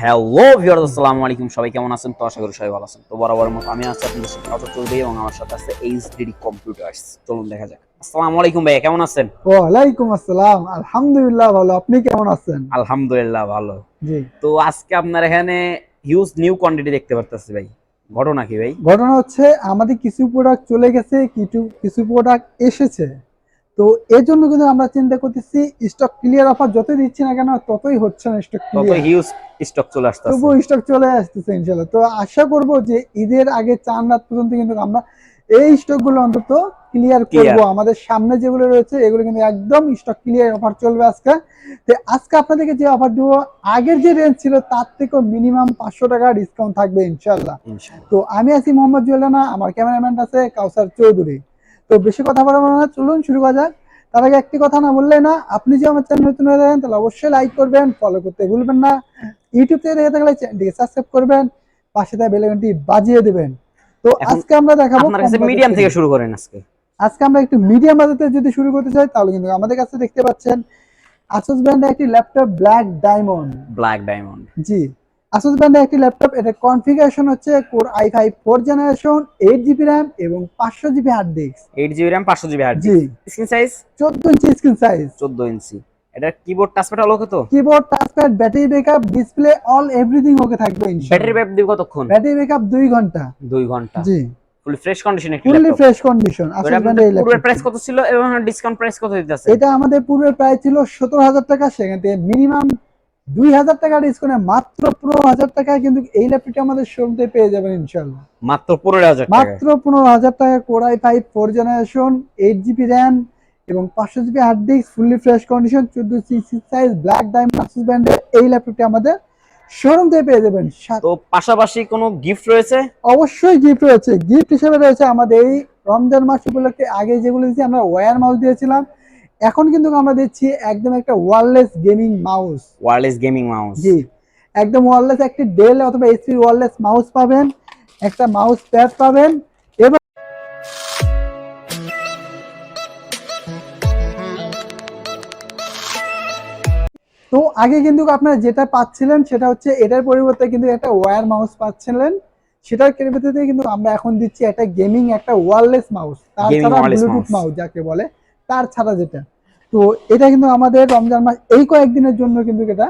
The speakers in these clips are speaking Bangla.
হ্যালো ভিউয়ার্স আসসালামু আলাইকুম। সবাই কেমন আছেন? তো আশা করি সবাই ভালো আছেন। তো বরাবর মতো আমি আছি আপনাদের সাথে অটো চৌধুরী এবং আমার সাথে আছে এইচডিডি কম্পিউটার্স চলুন দেখা যাক। আসসালামু আলাইকুম ভাইয়া কেমন আছেন? ওয়ালাইকুম আসসালাম। আলহামদুলিল্লাহ ভালো। আপনি কেমন আছেন? আলহামদুলিল্লাহ ভালো। জি। তো আজকে আপনার এখানে হিউজ নিউ কোয়ান্টিটি দেখতে পারতেছি ভাই। ঘটনা কি ভাই? ঘটনা হচ্ছে আমাদের কিছু প্রোডাক্ট চলে গেছে কিছু কিছু প্রোডাক্ট এসেছে। তো এর জন্য কিন্তু আমরা চিন্তা করতেছি স্টক ক্লিয়ার অফার যতই দিচ্ছি না কেন ততই হচ্ছে না স্টক ক্লিয়ার হিউজ স্টক চলে আসতেছে। তবুও স্টক চলে আসতেছে ইনশাল্লাহ তো আশা করব যে ঈদের আগে চার রাত পর্যন্ত কিন্তু আমরা এই স্টকগুলো অন্তত ক্লিয়ার. করব। আমাদের সামনে যেগুলো রয়েছে এগুলো কিন্তু একদম স্টক ক্লিয়ার অফার চলবে আজকে। তো আজকে আপনাদেরকে যে অফার দেবো আগের যে রেঞ্জ ছিল তার থেকেও মিনিমাম পাঁচশো টাকা ডিসকাউন্ট থাকবে ইনশাল্লাহ ইনশাআল্লাহ। তো আমি আছি মোহাম্মদ জুয়েলানা আমার ক্যামেরাম্যান আছে কাউসার চৌধুরী। তো বেশি কথা বলব না চলুন শুরু করা যাক। তার আগে একটি কথা না বললে না আপনি যে আমার চ্যানেল নতুন হয়ে থাকেন তাহলে অবশ্যই লাইক করবেন ফলো করতে ভুলবেন না। ইউটিউব থেকে দেখে থাকলে চ্যানেলটিকে সাবস্ক্রাইব করবেন পাশে থাকা বেলাইকনটি বাজিয়ে দেবেন। তো আজকে আমরা দেখাবো মিডিয়াম থেকে শুরু করেন আজকে। আজকে আমরা একটু মিডিয়াম বাজেটে যদি শুরু করতে চাই তাহলে কিন্তু আমাদের কাছে দেখতে পাচ্ছেন আসুস ব্র্যান্ডের একটি laptop black diamond black diamond জি। আসুস ব্র্যান্ডের একটি ল্যাপটপ এটা কনফিগারেশন হচ্ছে core I five four generation eight GB RAM এবং পাঁচশো GB hard disk eight GB RAM পাঁচশো জিবি হার্ড জি। স্ক্রিন সাইজ চোদ্দ ইঞ্চি স্ক্রিন সাইজ চোদ্দ ইঞ্চি এটা কিবোর্ড টাচপ্যাড কত? Keyboard touchpad battery backup display all everything okay থাকবে ব্যাটারি ব্যাক দিব কতক্ষণ? ব্যাটারি ব্যাকআপ দুই ঘণ্টা। দুই ঘণ্টা। জি। ফুলি ফ্রেশ কন্ডিশন একটি ফ্রেশ কন্ডিশন এই পূর্বের প্রাইস কত ছিল এবং ডিসকাউন্ট প্রাইস কত দিতেছে এটা আমাদের পূর্বের প্রাইস ছিল সতেরো হাজার টাকা সেখান থেকে মিনিমাম দুই হাজার টাকা ডিসকাউন্টে মাত্র পনেরো হাজার টাকায় কিন্তু এই ল্যাপটপটি আমাদের শোরুমতে পেয়ে যাবেন ইনশাল্লাহ মাত্র পনেরো হাজার টাকা। মাত্র পনেরো হাজার টাকা core i five four generation eight GB RAM এবং পাঁচশো GB hard disk fully fresh condition চোদ্দ six size black diamond Asus ব্র্যান্ডের এই ল্যাপটপটি আমাদের শোরুম থেকে পেয়ে যাবেন। তো পাশাপাশি কোনো গিফট রয়েছে? অবশ্যই গিফট রয়েছে। গিফট হিসেবে রয়েছে আমাদের এই রমজান মাস উপলক্ষে আগে যেগুলো দিয়েছি আমরা ওয়্যার মাউস দিয়েছিলাম। এখন কিন্তু আমরা দিচ্ছি একদম একটা wireless gaming mouse wireless gaming mouse জি একদম ওয়ারলেস একটি ডেল অথবা এইচপি ওয়ারলেস মাউস পাবেন একটা মাউস প্যাড পাবেন এবং তো আগে কিন্তু আপনারা যেটা পাচ্ছিলেন সেটা হচ্ছে এটার পরিবর্তে কিন্তু একটা ওয়্যার মাউস পাচ্ছিলেন। সেটার পরিবর্তে কিন্তু আমরা এখন দিচ্ছি একটা গেমিং একটা ওয়্যারলেস মাউস তার Gaming ব্লুটুথ মাউস যাকে বলে। তার ছাড়া যেটা। তো এটা কিন্তু আমাদের রমজান মাস এই কয়েকদিনের জন্য কিন্তু এটা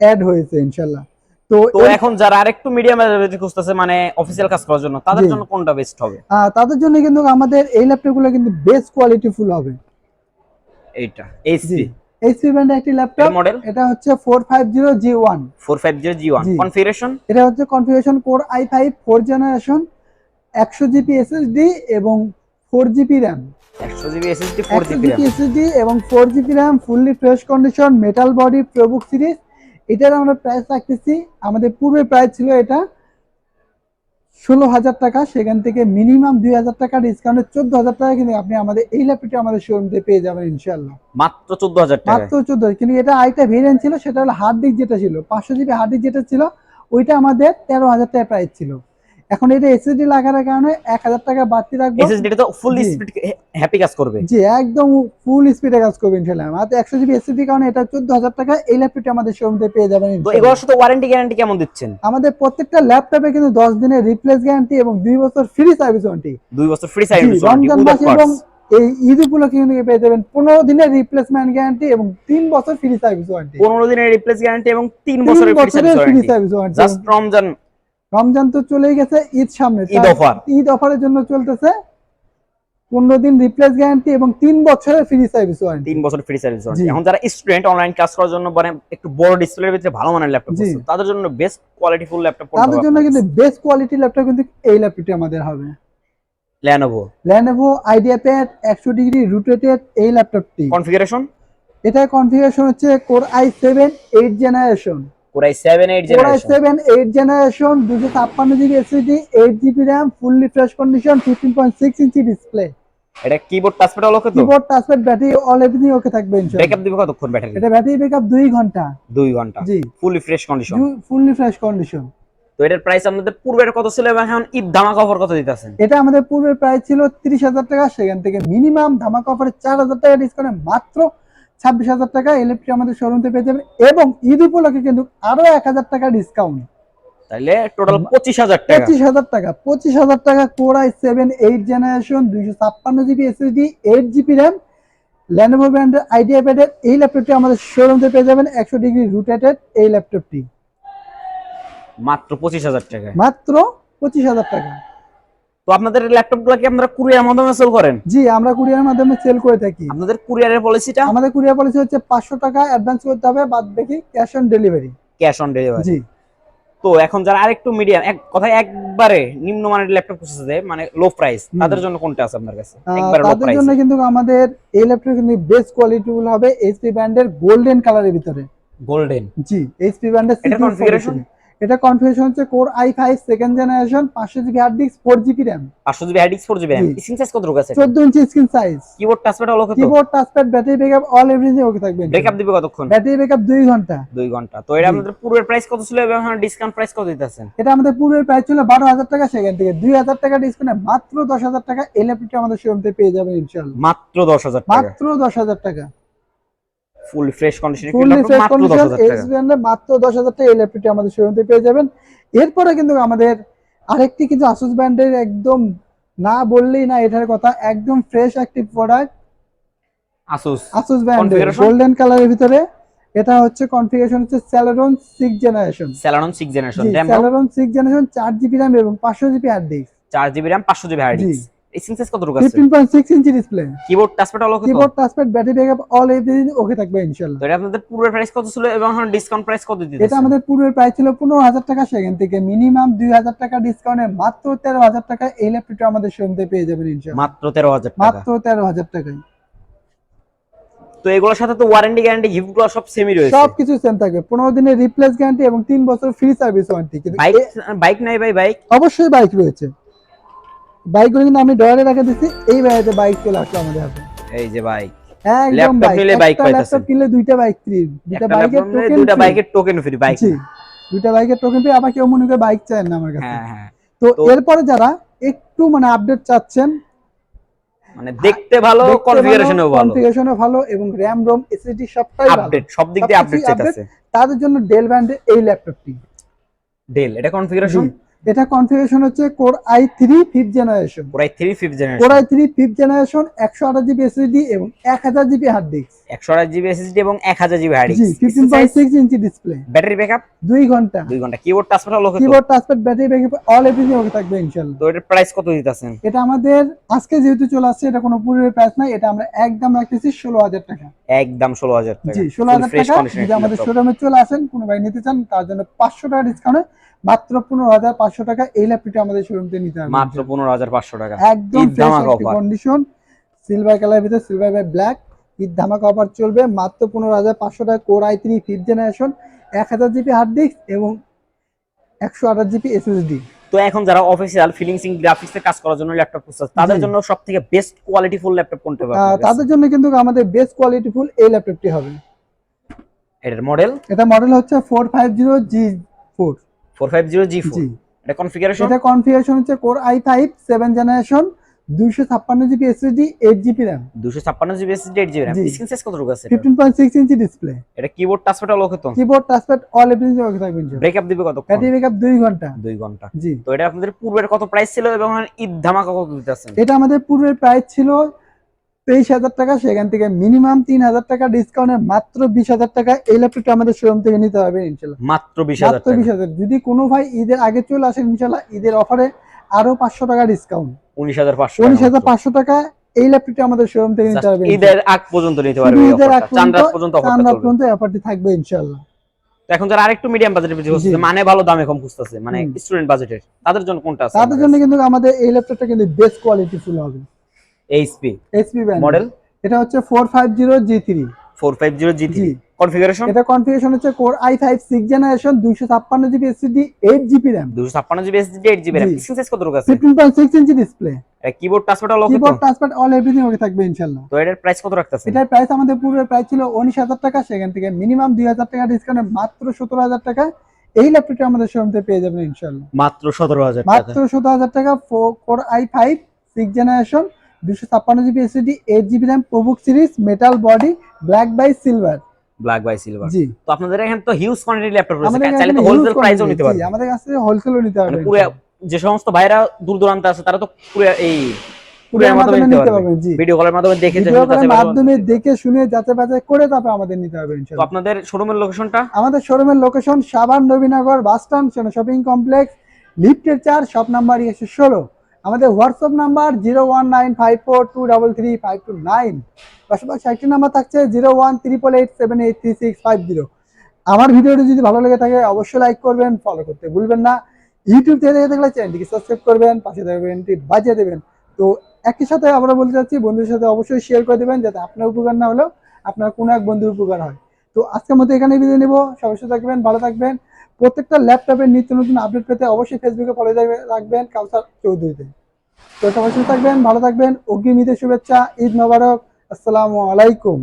অ্যাড হয়েছে ইনশাল্লাহ তো এখন যারা আরেকটু মিডিয়াম খুঁজতেছে মানে অফিসিয়াল কাজ করার জন্য তাদের জন্য কোনটা বেস্ট হবে? তাদের জন্য কিন্তু আমাদের এই ল্যাপটপগুলো কিন্তু বেস্ট কোয়ালিটি ফুল হবে। এইটা এইচপি এইচপি ব্র্যান্ডের একটি ল্যাপটপ মডেল এটা হচ্ছে four five zero G one four five zero G one জি। কনফিগারেশন এটা হচ্ছে configuration core i five four generation একশো জিবি এসএসডি এবং ফোর জিবি র্যাম একশো GB SSD four GB GB SSD এবং four GB RAM fully fresh condition metal body ProBook series এটার আমরা প্রাইস রাখতেছি। আমাদের পূর্বে প্রাইস ছিল এটা ষোলো হাজার টাকা। সেখান থেকে মিনিমাম দুই হাজার টাকা ডিসকাউন্টে চোদ্দ হাজার টাকা কিন্তু আপনি আমাদের এই ল্যাপটপটি আমাদের শোরুম থেকে পেয়ে যাবেন ইনশাল্লাহ মাত্র চোদ্দ হাজার টাকা। মাত্র চোদ্দ কিন্তু এটা আরেকটা ভেরিয়েন্ট ছিল সেটা হলো হার্ড ডিস্ক যেটা ছিল। পাঁচশো জিবি হার্ড ডিস্ক যেটা ছিল ওইটা আমাদের তেরো হাজার টাকা প্রাইস ছিল। এখন এটা এসএসডি লাগার কারণে এক হাজার টাকা বাড়তি রাখব। এসএসডি তো ফুল স্পিড হ্যাপি কাজ করবে। জি একদম ফুল স্পিডে কাজ করবে ইনশাল্লাহ। মাত্র একশো জিবি এসএসডি কারণে এটা চোদ্দ হাজার টাকা এই ল্যাপটপটি আমাদের শোরুম পেয়ে যাবেন তো ইনশাল্লাহ। এগুলোর সাথে ওয়ারেন্টি গ্যারান্টি কেমন দিচ্ছেন? আমাদের প্রত্যেকটা ল্যাপটপে কিন্তু দশ দিনের রিপ্লেস গ্যারান্টি এবং দুই বছর ফ্রি সার্ভিস ওয়ারেন্টি দুই বছর ফ্রি সার্ভিস ওয়ারেন্টি এবং এই ঈদ উপলক্ষে কিন্তু পেয়ে যাবেন পনেরো দিনের রিপ্লেসমেন্ট গ্যারান্টি এবং তিন বছর ফ্রি সার্ভিস ওয়ারেন্টি পনেরো দিনের রিপ্লেস গ্যারান্টি এবং তিন বছরের free service warranty just Ramzan Ramzan তো চলেই গেছে ঈদ সামনে ঈদ অফার। ঈদ অফারের জন্য চলতেছে। পনেরো দিন রিপ্লেস গ্যারান্টি এবং তিন বছরের ফ্রি সার্ভিস ওয়ারেন্টি তিন বছর ফ্রি সার্ভিস ওয়ারেন্টি এখন যারা স্টুডেন্ট অনলাইন ক্লাস করার জন্য মানে একটু বড় ডিসপ্লের ভিতরে ভালো মানের ল্যাপটপ তাদের জন্য বেস্ট কোয়ালিটি ফুল ল্যাপটপ তাদের জন্য কিন্তু বেস্ট কোয়ালিটি ল্যাপটপ কিন্তু এই ল্যাপটপটি আমাদের হবে। ল্যানোভো ল্যানোভো আইডিয়া প্যাড একশো ডিগ্রি রোটেটেড এই ল্যাপটপটি কনফিগারেশন এটা কনফিগারেশন হচ্ছে core i seven eight generation core i 7 8 core i generation seven eight generation দুশো ছাপ্পান্ন GB SSD eight GB RAM fully fresh condition fifteen point six inch display এটা কিবোর্ড টাচপ্যাড হলো কত keyboard touchpad battery all everything okay থাকবে ইনশাআল্লাহ ব্যাকআপ দিবে কতক্ষণ ব্যাটারি এটা ব্যাটারি ব্যাকআপ দুই ঘণ্টা। 2 ঘণ্টা। জি। Fresh condition fully fresh condition তো এটার প্রাইস আপনাদের পূর্বের কত ছিল এবং এখন ঈদ ধামাকা অফার কত দিতেছেন? এটা আমাদের পূর্বের প্রাইস ছিল তিরিশ হাজার টাকা সেখান থেকে মিনিমাম ধামাকা অফারে চার হাজার টাকা ডিসকাউন্টে মাত্র ছাব্বিশ হাজার টাকা ল্যাপটপটি আমাদের শোরুম থেকে পেয়ে যাবেন এবং ঈদ উপলক্ষে কিন্তু আরও এক হাজার টাকা ডিসকাউন্ট তাহলে টোটাল পঁচিশ হাজার টাকা। পঁচিশ হাজার টাকা। পঁচিশ হাজার টাকা core i seven eight generation দুইশো ছাপ্পান্ন GB SSD eight GB RAM Lenovo ব্র্যান্ডের আইডিয়া প্যাডের এই ল্যাপটপটি আমাদের শোরুম থেকে পেয়ে যাবেন একশো ডিগ্রি রুটেটেড এই ল্যাপটপটি মাত্র পঁচিশ হাজার টাকা মাত্র পঁচিশ হাজার টাকা। তো আপনাদের ল্যাপটপগুলো কি আপনারা কুরিয়ার মাধ্যমে সেল করেন? জি আমরা কুরিয়ারের মাধ্যমে সেল করে থাকি। আপনাদের কুরিয়ারের পলিসিটা আমাদের কুরিয়ার পলিসি হচ্ছে পাঁচশো টাকা অ্যাডভান্স করতে হবে বাদ বাকি cash on delivery cash on delivery জি। তো এখন যারা আরেকটু মিডিয়াম এক কথায় একবারে নিম্নমানের ল্যাপটপ খুঁজতেছে মানে লো প্রাইস তাদের জন্য কোনটা আছে আপনার কাছে? একবারে লো তাদের জন্য কিন্তু আমাদের এই ল্যাপটপ কিন্তু বেস্ট কোয়ালিটি গুলো হবে এইচপি ব্র্যান্ডের গোল্ডেন কালারের ভিতরে। গোল্ডেন জি এইচপি ব্র্যান্ডের configuration? এটা কনফিগারেশন হচ্ছে core i5 second generation 500 GB hard disk 4 GB RAM পাঁচশো GB hard disk four GB RAM. Screen size কত আছে? 14 inch screen size keyboard touchpad হলো কত keyboard touchpad battery backup all everything okay backup breakup দিবে কতক্ষণ? ব্যাটারি ব্যাকআপ 2 ঘণ্টা। দুই ঘণ্টা। তো এটা আমাদের পূর্বের প্রাইস কত ছিল এবং এখন ডিসকাউন্ট প্রাইস কত দিতেছেন? এটা আমাদের পূর্বের প্রাইস ছিল 12000 টাকা সেখান থেকে। 2000 টাকা ডিসকাউন্টে মাত্র 10000 টাকা এই আমাদের শোরুম থেকে পেয়ে যাবেন ইনশাআল্লাহ। মাত্র দশ হাজার টাকা। মাত্র 10000 টাকা। ফুল ফ্রেশ কন্ডিশনে ফ্রেশ মাত্র কন্ডিশন হাজার টাকা। এইচ ব্র্যান্ডে মাত্র 10000 টাকা এই ল্যাপটপটি আমাদের শোরুম থেকে পেয়ে যাবেন। এরপরে কিন্তু আমাদের আরেকটি কিন্তু আসুস ব্র্যান্ডের একদম না বললেই না এটার কথা একদম ফ্রেশ একটি প্রোডাক্ট আসুস আসুস ব্র্যান্ডের? গোল্ডেন কালারের ভিতরে। এটা হচ্ছে কনফিগারেশন হচ্ছে Celeron 6 generation Celeron six generation জি RAM Celeron 6 generation 4 GB RAM এবং 500 জিবি হার্ড ডিস্ক চার জিবি র্যাম পাঁচশো GB hard. Disk screen size আছে? 15.6 ইঞ্চি ডিসপ্লে কিবোর্ড টাচপ্যাড হলো কত keyboard touchpad battery backup all everything okay থাকবে ইনশাআল্লাহ তো এটা আপনাদের পূর্বের প্রাইস কত ছিল এবং এখন ডিসকাউন্ট প্রাইস কত দিতে এটা আমাদের পূর্বের প্রাইস ছিল পনেরো হাজার টাকা সেখান থেকে। মিনিমাম দুই হাজার টাকা ডিসকাউন্টে মাত্র তেরো হাজার টাকা এই ল্যাপটপটা আমাদের শোরুম পেয়ে যাবেন ইনশাআল্লাহ মাত্র টাকা। টাকায়। তো এগুলোর সাথে তো ওয়ারেন্টি গ্যারান্টি গিফটগুলো সব সেমই রয়েছে। সব কিছু সেম থাকবে। পনেরো দিনের রিপ্লেস গ্যারান্টি এবং তিন বছর free service warranty bike bike নাই ভাই বাইক অবশ্যই বাইক রয়েছে। বাইকগুলো কিন্তু আমি ডয়ারে রেখে দিচ্ছি এই বাইরে বাইক চলে আসলো আমাদের হাতে। এই যে বাইক। একদম বাইক পাইতেছেন। ল্যাপটপ কিনলে দুইটা বাইক ফ্রি দুইটা বাইকের টোকেন দুইটা বাইকের টোকেন ফ্রি বাইক দুইটা বাইকের টোকেন পেয়ে আবার কেউ মনে করে বাইক চায় না আমার কাছে। হ্যাঁ হ্যাঁ। তো এরপরে যারা একটু মানে আপডেট চাচ্ছেন মানে দেখতে ভালো কনফিগারেশনও ভালো কনফিগারেশনও ভালো। এবং র্যাম রোম এসএসডি সবটাই আপডেট সব দিক দিয়ে আপডেট তাদের জন্য ডেল ব্র্যান্ডের এই ল্যাপটপটি ডেল এটা কনফিগারেশন এটা কনফিগারেশন হচ্ছে core i three fifth generation পুরাই three fifth core i three fifth generation একশো আঠাশ জিবি এসএসডি এবং এক হাজার জিবি হার্ড ডিস্ক একশো আট জিবি এসএসডি এবং এক হাজার GB hard ji fifteen point six inch display battery backup দুই ঘণ্টা। দুই ঘণ্টা। কিবোর্ড টাচপ্যাড হলো keyboard touchpad battery backup all everything okay থাকবে ইনশাআল্লাহ। তো এটার প্রাইস কত দিতেছেন? এটা আমাদের আজকে যেহেতু চলে আসছে এটা কোনো পূর্বের প্রাইস নাই এটা আমরা একদম রাখতেছি ষোলো হাজার টাকা। একদম ষোলো হাজার টাকা। জি ষোলো হাজার টাকা। যদি আমাদের শোরুমে চলে আসেন কোনো ভাই নিতে চান তার জন্য পাঁচশো টাকা ডিসকাউন্টে মাত্র পনেরো হাজার পাঁচশো পাঁচশো টাকা এই ল্যাপটপটা আমাদের শোরুম থেকে নিতে হবে। মাত্র পনেরো হাজার পাঁচশো টাকা। একদম কন্ডিশন সিলভার কালার ভিতরে সিলভার বাই ব্ল্যাক ঈদ ধামাকা অফার চলবে মাত্র পনেরো হাজার পাঁচশো টাকা। Core i three fifth generation এক হাজার জিবি হার্ড ডিস্ক এবং একশো আঠাশ জিবি এসএসডি তো এখন যারা অফিসিয়াল ফিলিংসিং গ্রাফিক্সে কাজ করার জন্য ল্যাপটপ খুঁজছে তাদের জন্য সব থেকে বেস্ট কোয়ালিটি ফুল ল্যাপটপ কোনটা হবে তাদের জন্য কিন্তু আমাদের বেস্ট কোয়ালিটি ফুল এই ল্যাপটপটি হবে। এটার মডেল এটা মডেল হচ্ছে 450G4 450G4 এটা কনফিগারেশন এটা কনফিগারেশন হচ্ছে core i five seven generation দুইশো ছাপ্পান্ন GB SSD eight GB RAM দুশো ছাপ্পান্ন GB SSD eight GB RAM. Screen size কত আছে fifteen point six inch display এটা কিবোর্ড টাচপ্যাড হলো কত keyboard touchpad all everything okay থাকবে ব্রেকআপ দিবে কত ব্যাটারি ব্যাকআপ দুই ঘণ্টা। দুই ঘণ্টা। জি। তো এটা আপনাদের পূর্বের কত প্রাইস ছিল এবং ঈদ ধামাকা কত দিতেছেন এটা আমাদের পূর্বের প্রাইস ছিল তেইশ হাজার টাকা সেখান থেকে মিনিমাম তিন হাজার টাকা ডিসকাউন্টে মাত্র বিশ হাজার টাকা এই ল্যাপটপটা আমাদের শোরুম থেকে নিতে হবে ইনশাল্লাহ। মাত্র বিশ হাজার মাত্র বিশ হাজার। যদি কোনো ভাই ঈদের আগে চলে আসেন ইনশাল্লাহ ঈদের অফারে আরও পাঁচশো টাকা ডিসকাউন্ট উনিশ হাজার পাঁচশো উনিশ হাজার পাঁচশো টাকা এই ল্যাপটপটা আমাদের শোরুম থেকে নিতে হবে ঈদের আগ পর্যন্ত নিতে পারবে ঈদের আগ পর্যন্ত চলবে। পর্যন্ত অফারটি থাকবে ইনশাল্লাহ। এখন যারা আরেকটু মিডিয়াম বাজেটের পিছিয়ে জি। মানে ভালো দামে কম খুঁজতেছে মানে স্টুডেন্ট বাজেটের তাদের জন্য কোনটা আছে? তাদের জন্য কিন্তু আমাদের এই ল্যাপটপটা কিন্তু বেস্ট কোয়ালিটি ফুল হবে। এইচপি এইচপি মডেল এটা হচ্ছে four five zero G three four five zero G three ji. Configuration এটা কনফিগারেশন হচ্ছে core i five six generation দুইশো ছাপ্পান্ন GB SSD eight GB RAM দুশো ছাপ্পান্ন GB SSD eight GB RAM ji. Screen size কত আছে? Fifteen point six inch display keyboard touchpad কত keyboard touchpad all everything okay থাকবে ইনশাল্লাহ তো এটার প্রাইস কত রাখতেছেন? এটার প্রাইস আমাদের পূর্বের প্রাইস ছিল উনিশ হাজার টাকা। সেখান থেকে মিনিমাম দুই হাজার টাকা ডিসকাউন্টে মাত্র সতেরো হাজার টাকা। এই ল্যাপটপটা আমাদের শোরুম থেকে পেয়ে যাবেন ইনশাল্লাহ মাত্র সতেরো হাজার টাকা। মাত্র সতেরো হাজার টাকা core i five six generation দুশো ছাপ্পান্ন GB SSD eight GB RAM ProBook series metal body black by silver black by silver ji. তো আপনাদের এখানে তো হিউজ কোয়ান্টিটি ল্যাপটপ রয়েছে। চাইলে তো হোলসেল প্রাইসও নিতে পারবেন। আমাদের কাছ হোলসেলও নিতে মানে পারবেন। পুরো যে সমস্ত ভাইরা দূর দূরান্তে আছে তারা তো পুরো এই মাধ্যমে নিতে পারবেন জি। ভিডিও কলের মাধ্যমে দেখে মাধ্যমে দেখে শুনে যাচাই বাছাই করে তারপর আমাদের নিতে হবে তো আপনাদের শোরুমের লোকেশনটা আমাদের শোরুমের লোকেশন সাবান Nabinagar bus stand shopping complex লিফটের চার শপ নাম্বার একশো ষোলো। আমাদের WhatsApp number zero one nine five four two double three five two nine পাশাপাশি একটি নাম্বার থাকছে zero one triple eight seven eight three six five zero আমার ভিডিওটি যদি ভালো লেগে থাকে, অবশ্যই লাইক করবেন ফলো করতে ভুলবেন না। ইউটিউব থেকে দেখে থাকলে চ্যানেলটিকে সাবস্ক্রাইব করবেন, পাশে থাকবেন বাজিয়ে দেবেন। তো একই সাথে আমরা বলতে চাচ্ছি, বন্ধুদের সাথে অবশ্যই শেয়ার করে দেবেন, যাতে আপনার উপকার না হলেও আপনার কোনো এক বন্ধুর উপকার হয়। তো আজকের মতো এখানে বিদায় নেব। সবাই সুস্থ থাকবেন, ভালো থাকবেন। প্রত্যেকটা ল্যাপটপের নিত্য নতুন আপডেট পেতে অবশ্যই ফেসবুকে ফলো রাখবেন কাউসার চৌধুরীতে। তো সবাই সুস্থ থাকবেন, ভালো থাকবেন, অগ্রিম ঈদের শুভেচ্ছা, ঈদ মোবারক, আসসালামু আলাইকুম।